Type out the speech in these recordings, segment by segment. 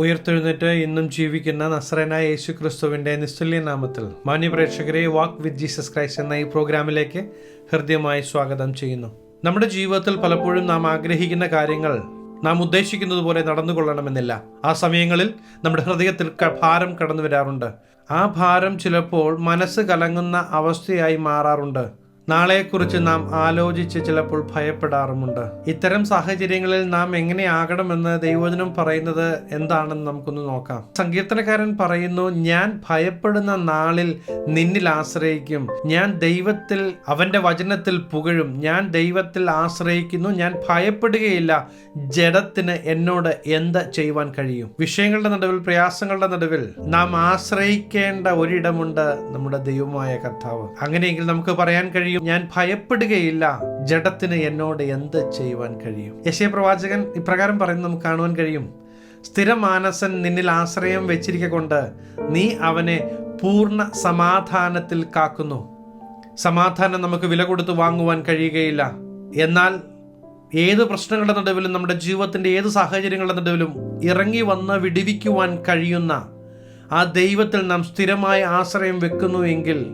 ഉയർത്തെഴുന്നേറ്റ് ഇന്നും ജീവിക്കുന്ന നസ്രനായ യേശു ക്രിസ്തുവിന്റെ നിസ്തുല്യ നാമത്തിൽ മാന്യപ്രേക്ഷകരെ വാക്ക് വിത്ത് ജീസസ് ക്രൈസ്റ്റ് എന്ന ഈ പ്രോഗ്രാമിലേക്ക് ഹൃദ്യമായി സ്വാഗതം ചെയ്യുന്നു. നമ്മുടെ ജീവിതത്തിൽ പലപ്പോഴും നാം ആഗ്രഹിക്കുന്ന കാര്യങ്ങൾ നാം ഉദ്ദേശിക്കുന്നത് പോലെ നടന്നുകൊള്ളണമെന്നില്ല. ആ സമയങ്ങളിൽ നമ്മുടെ ഹൃദയത്തിൽ ഭാരം കടന്നു വരാറുണ്ട് ആ ഭാരം ചിലപ്പോൾ മനസ്സ് കലങ്ങുന്ന അവസ്ഥയായി മാറാറുണ്ട്. നാളെക്കുറിച്ച് നാം ആലോചിച്ച് ചിലപ്പോൾ ഭയപ്പെടാറുമുണ്ട്. ഇത്തരം സാഹചര്യങ്ങളിൽ നാം എങ്ങനെയാകണമെന്ന് ദൈവജനം പറയുന്നത് എന്താണെന്ന് നമുക്കൊന്ന് നോക്കാം. സങ്കീർത്തനക്കാരൻ പറയുന്നു ഞാൻ ഭയപ്പെടുന്ന നാളിൽ നിന്നിൽ ആശ്രയിക്കും. ഞാൻ ദൈവത്തിൽ അവന്റെ വചനത്തിൽ പുകഴും. ഞാൻ ദൈവത്തിൽ ആശ്രയിക്കുന്നു. ഞാൻ ഭയപ്പെടുകയില്ല. ജഡത്തിന് എന്നോട് എന്ത് ചെയ്യുവാൻ കഴിയും? വിഷയങ്ങളുടെ നടുവിൽ പ്രയാസങ്ങളുടെ നടുവിൽ നാം ആശ്രയിക്കേണ്ട ഒരിടമുണ്ട് നമ്മുടെ ദൈവമായ കർത്താവ്. അങ്ങനെയെങ്കിൽ നമുക്ക് പറയാൻ കഴിയും ഞാൻ ഭയപ്പെടുകയില്ല. ജഡത്തിന് എന്നോട് എന്ത് ചെയ്യുവാൻ കഴിയും? യശയ പ്രവാചകൻ ഇപ്രകാരം പറയുന്നത് നമുക്ക് കാണുവാൻ കഴിയും. സ്ഥിരമാനസൻ നിന്നിൽ ആശ്രയം വെച്ചിരിക്കൊണ്ട് നീ അവനെ പൂർണ സമാധാനത്തിൽ കാക്കുന്നു. സമാധാനം നമുക്ക് വില കൊടുത്ത് വാങ്ങുവാൻ കഴിയുകയില്ല. എന്നാൽ ഏത് പ്രശ്നങ്ങളുടെ നടുവിലും നമ്മുടെ ജീവിതത്തിന്റെ ഏത് സാഹചര്യങ്ങളുടെ നടുവിലും ഇറങ്ങി വന്ന് വിടിവിക്കുവാൻ കഴിയുന്ന ആ ദൈവത്തിൽ നാം സ്ഥിരമായ ആശ്രയം വെക്കുന്നു എങ്കിൽ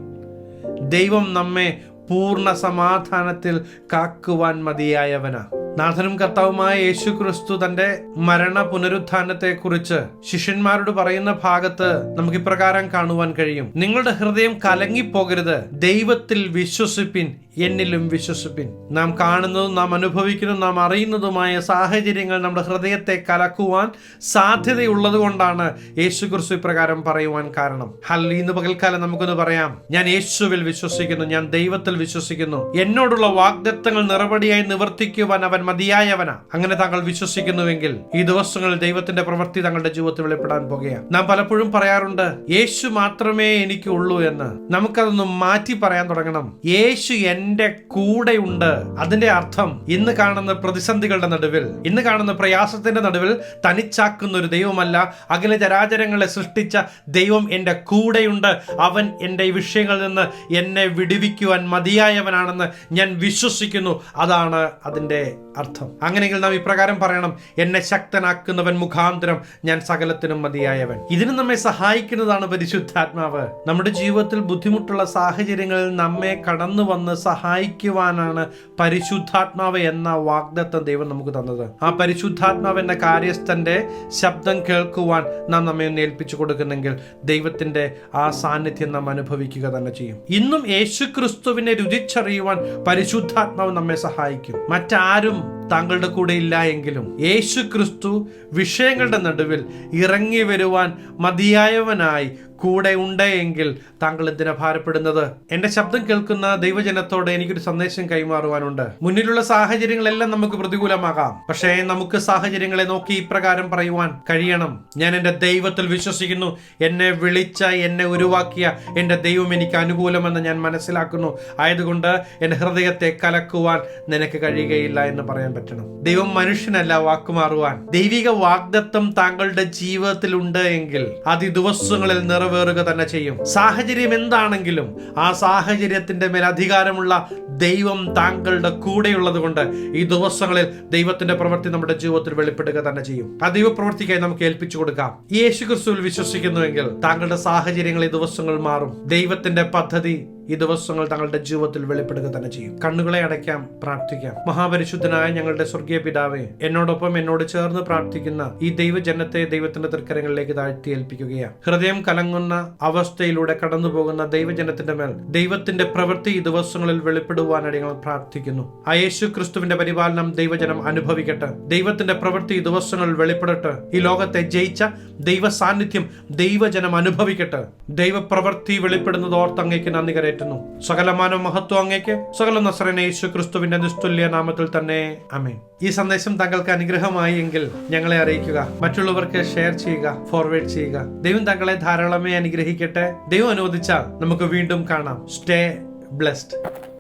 ദൈവം നമ്മെ പൂർണ സമാധാനത്തിൽ കാക്കുവാൻ മതിയായവനാ. നാഥനും കർത്താവുമായ യേശു ക്രിസ്തു തന്റെ മരണ പുനരുത്ഥാനത്തെ കുറിച്ച് ശിഷ്യന്മാരോട് പറയുന്ന ഭാഗത്ത് നമുക്ക് ഇപ്രകാരം കാണുവാൻ കഴിയും. നിങ്ങളുടെ ഹൃദയം കലങ്ങിപ്പോകരുത്. ദൈവത്തിൽ വിശ്വസിപ്പിൻ. എന്നിലും വിശ്വസിപ്പിൻ. നാം കാണുന്നതും നാം അനുഭവിക്കുന്നതും നാം അറിയുന്നതുമായ സാഹചര്യങ്ങൾ നമ്മുടെ ഹൃദയത്തെ കലക്കുവാൻ സാധ്യതയുള്ളത് കൊണ്ടാണ് യേശു ക്രിസ്തു ഇപ്രകാരം പറയുവാൻ കാരണം. ഹൽ ഇന്ന് പകൽക്കാലം നമുക്കൊന്ന് പറയാം. ഞാൻ യേശുവിൽ വിശ്വസിക്കുന്നു ഞാൻ ദൈവത്തിൽ വിശ്വസിക്കുന്നു. എന്നോടുള്ള വാഗ്ദത്തങ്ങൾ നിറപടിയായി നിവർത്തിക്കുവാൻ അവൻ മതിയായവനാ. അങ്ങനെ താങ്കൾ വിശ്വസിക്കുന്നുവെങ്കിൽ ഈ ദിവസങ്ങളിൽ ദൈവത്തിന്റെ പ്രവൃത്തി തങ്ങളുടെ ജീവിതത്തിൽ വെളിപ്പെടാൻ പോകുകയാണ്. നാം പലപ്പോഴും പറയാറുണ്ട് യേശു മാത്രമേ എനിക്ക് ഉള്ളൂ എന്ന്. നമുക്കതൊന്ന് മാറ്റി പറയാൻ തുടങ്ങണം. യേശു എന്റെ കൂടെയുണ്ട്. അതിന്റെ അർത്ഥം ഇന്ന് കാണുന്ന പ്രതിസന്ധികളുടെ നടുവിൽ ഇന്ന് കാണുന്ന പ്രയാസത്തിന്റെ നടുവിൽ തനിച്ചാക്കുന്ന ഒരു ദൈവമല്ല. അഖില ചരാചരങ്ങളെ സൃഷ്ടിച്ച ദൈവം എന്റെ കൂടെയുണ്ട്. അവൻ എന്റെ ഈ വിഷയങ്ങളിൽ നിന്ന് എന്നെ വിടുവിക്കുവാൻ മതിയായവനാണെന്ന് ഞാൻ വിശ്വസിക്കുന്നു. അതാണ് അതിന്റെ അർത്ഥം. അങ്ങനെയെങ്കിൽ നാം ഇപ്രകാരം പറയണം എന്നെ ശക്തനാക്കുന്നവൻ മുഖാന്തരം ഞാൻ സകലത്തിനും മതിയായവൻ. ഇതിന് നമ്മെ സഹായിക്കുന്നതാണ് പരിശുദ്ധാത്മാവ്. നമ്മുടെ ജീവിതത്തിൽ ബുദ്ധിമുട്ടുള്ള സാഹചര്യങ്ങളിൽ നമ്മെ കടന്നു വന്ന് സഹായിക്കുവാനാണ് പരിശുദ്ധാത്മാവ് എന്ന വാഗ്ദത്തം ദൈവം നമുക്ക് തന്നത്. ആ പരിശുദ്ധാത്മാവ് എന്ന കാര്യസ്ഥന്റെ ശബ്ദം കേൾക്കുവാൻ നാം നമ്മെ ഒന്ന് ഏൽപ്പിച്ചു കൊടുക്കുന്നെങ്കിൽ ദൈവത്തിന്റെ ആ സാന്നിധ്യം നാം അനുഭവിക്കുക തന്നെ ചെയ്യും. ഇന്നും യേശു ക്രിസ്തുവിനെ രുചിച്ചറിയുവാൻ പരിശുദ്ധാത്മാവ് നമ്മെ സഹായിക്കും. മറ്റാരും താങ്കളുടെ കൂടെ ഇല്ല എങ്കിലും യേശു ക്രിസ്തു വിഷയങ്ങളുടെ നടുവിൽ ഇറങ്ങി വരുവാൻ മതിയായവനായി കൂടെ ഉണ്ട് എങ്കിൽ താങ്കൾ എന്തിനാ ഭാരപ്പെടുന്നത്? എന്റെ ശബ്ദം കേൾക്കുന്ന ദൈവജനത്തോട് എനിക്കൊരു സന്ദേശം കൈമാറുവാനുണ്ട്. മുന്നിലുള്ള സാഹചര്യങ്ങളെല്ലാം നമുക്ക് പ്രതികൂലമാകാം. പക്ഷേ നമുക്ക് സാഹചര്യങ്ങളെ നോക്കി ഇപ്രകാരം പറയുവാൻ കഴിയണം. ഞാൻ എന്റെ ദൈവത്തിൽ വിശ്വസിക്കുന്നു. എന്നെ വിളിച്ച എന്നെ ഉരുവാക്കിയ എന്റെ ദൈവം എനിക്ക് അനുകൂലമെന്ന് ഞാൻ മനസ്സിലാക്കുന്നു. ആയതുകൊണ്ട് എന്റെ ഹൃദയത്തെ കലക്കുവാൻ നിനക്ക് കഴിയുകയില്ല എന്ന് പറയാൻ പറ്റണം. ദൈവം മനുഷ്യനല്ല വാക്കുമാറുവാൻ ദൈവിക വാഗ്ദത്വം താങ്കളുടെ ജീവിതത്തിൽ ഉണ്ട് എങ്കിൽ അത് ദിവസങ്ങളിൽ നിറവേറുക തന്നെ ചെയ്യും. സാഹചര്യം എന്താണെങ്കിലും ആ സാഹചര്യത്തിന്റെ മേൽ അധികാരമുള്ള ദൈവം താങ്കളുടെ കൂടെയുള്ളത് കൊണ്ട് ഈ ദിവസങ്ങളിൽ ദൈവത്തിന്റെ പ്രവൃത്തി നമ്മുടെ ജീവിതത്തിൽ വെളിപ്പെടുക തന്നെ ചെയ്യും. ആ ദൈവ പ്രവൃത്തിക്കായി നമുക്ക് ഏൽപ്പിച്ചു കൊടുക്കാം. യേശു ക്രിസ്തുവിൽ വിശ്വസിക്കുന്നുവെങ്കിൽ താങ്കളുടെ സാഹചര്യങ്ങൾ ഈ ദിവസങ്ങൾ മാറും. ദൈവത്തിന്റെ പദ്ധതി ഈ ദിവസങ്ങൾ തങ്ങളുടെ ജീവിതത്തിൽ വെളിപ്പെടുക തന്നെ ചെയ്യും. കണ്ണുകളെ അടയ്ക്കാം പ്രാർത്ഥിക്കാം. മഹാപരിശുദ്ധനായ ഞങ്ങളുടെ സ്വർഗീയ പിതാവെ എന്നോടൊപ്പം എന്നോട് ചേർന്ന് പ്രാർത്ഥിക്കുന്ന ഈ ദൈവജനത്തെ ദൈവത്തിന്റെ തൃക്കരങ്ങളിലേക്ക് താഴ്ത്തി ഏൽപ്പിക്കുകയാണ് ഹൃദയം കലങ്ങുന്ന അവസ്ഥയിലൂടെ കടന്നു പോകുന്ന ദൈവജനത്തിന്റെ മേൽ ദൈവത്തിന്റെ പ്രവൃത്തി ഈ ദിവസങ്ങളിൽ വെളിപ്പെടുവാനായി ഞങ്ങൾ പ്രാർത്ഥിക്കുന്നു. ആ യേശു ക്രിസ്തുവിന്റെ പരിപാലനം ദൈവജനം അനുഭവിക്കട്ടെ. ദൈവത്തിന്റെ പ്രവൃത്തി ഈ ദിവസങ്ങളിൽ വെളിപ്പെടട്ടെ. ഈ ലോകത്തെ ജയിച്ച ദൈവ സാന്നിധ്യം ദൈവജനം അനുഭവിക്കട്ടെ. ദൈവപ്രവൃത്തി വെളിപ്പെടുന്നത് ഓർത്ത് അങ്ങേക്ക് നന്ദി കരയറ്റുന്നു സകലമാനോ മഹത്വം അങ്ങേക്ക്. സകല നസറിനെ യേശു ക്രിസ്തുവിന്റെ നിസ്തുല്യ നാമത്തിൽ തന്നെ. അമേൻ ഈ സന്ദേശം താങ്കൾക്ക് അനുഗ്രഹമായി എങ്കിൽ ഞങ്ങളെ അറിയിക്കുക. മറ്റുള്ളവർക്ക് ഷെയർ ചെയ്യുക ഫോർവേഡ് ചെയ്യുക. ദൈവം താങ്കളെ ധാരാളമായി അനുഗ്രഹിക്കട്ടെ. ദൈവം അനുവദിച്ചാൽ നമുക്ക് വീണ്ടും കാണാം. Stay blessed.